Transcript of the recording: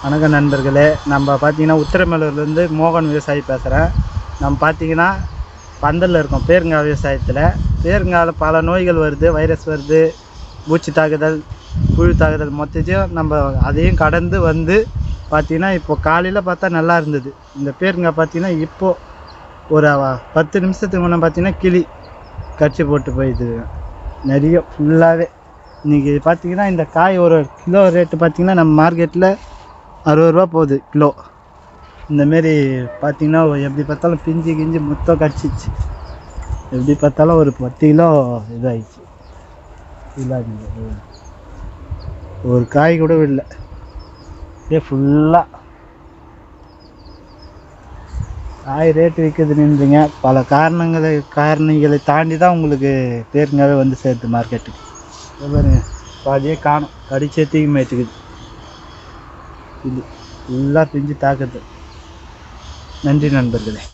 வணக்கம் நண்பர்களே நம்ம பார்த்தீங்கன்னா உத்திரமேலூர்லேருந்து மோகன் விவசாயி பேசுகிறேன் நம்ம பார்த்தீங்கன்னா பந்தலில் இருக்கோம் பேருங்கா விவசாயத்தில். பேருங்காவில் பல நோய்கள் வருது வைரஸ் வருது பூச்சி தாக்குதல் புழு தாக்குதல் மொத்தத்தையும் நம்ம அதையும் கடந்து வந்து பார்த்திங்கன்னா இப்போ காலையில் பார்த்தா நல்லா இருந்தது. இந்த பேருங்காய் பார்த்தீங்கன்னா இப்போது ஒரு பத்து நிமிஷத்துக்கு முன்னே பார்த்தீங்கன்னா கிளி கட்சி போட்டு போயிடுது நிறைய ஃபுல்லாகவே இன்றைக்கி பார்த்தீங்கன்னா இந்த காய் ஒரு கிலோ ரேட்டு பார்த்தீங்கன்னா நம்ம மார்க்கெட்டில் அறுபது ரூபா போகுது கிலோ. இந்தமாரி பார்த்தீங்கன்னா எப்படி பார்த்தாலும் பிஞ்சு கிஞ்சி மொத்தம் கடிச்சிச்சு. எப்படி பார்த்தாலும் ஒரு பத்து கிலோ இதாகிடுச்சு இல்லாதீங்க ஒரு காய் கூட இல்லை அப்படியே ஃபுல்லாக காய் ரேட்டு விற்குதுன்றீங்க பல காரணங்களை காரணிகளை தாண்டி தான் உங்களுக்கு பேருங்காவே வந்து சேருது மார்க்கெட்டுக்கு பாருங்க. பாதியே காணும். கடிச்சே தூக்கி இது ஃபுல்லாக பிஞ்சு தாக்குது. நன்றி நண்பர்களே.